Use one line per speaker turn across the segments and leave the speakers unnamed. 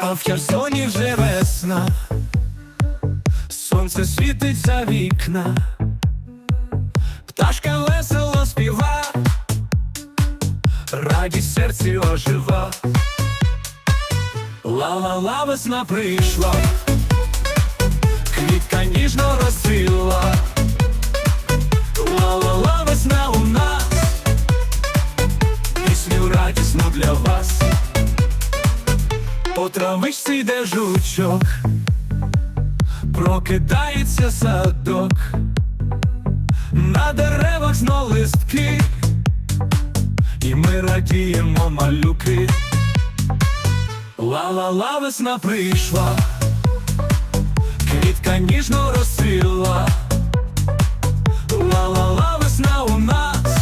А в Херсоні вже весна, сонце світить за вікна, пташка весело співа, радість серці ожива. Ла-ла-ла, весна прийшла, По травичці йде жучок, прокидається садок, на деревах знов листки, і ми радіємо малюки. Ла-ла-ла, весна прийшла, квітка ніжно розцвіла. Ла-ла-ла, весна у нас,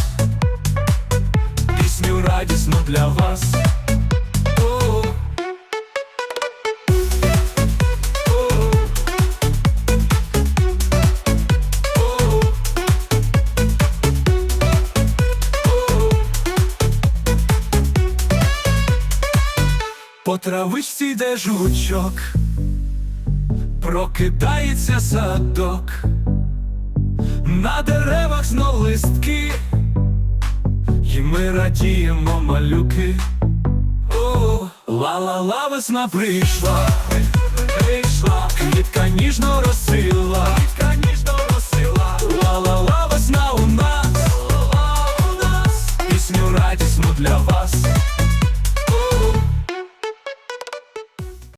пісню радісну для вас. По травичці йде жучок, прокидається садок, на деревах знов листки, і ми радіємо малюки. О, ла-ла-ла, весна прийшла, прийшла,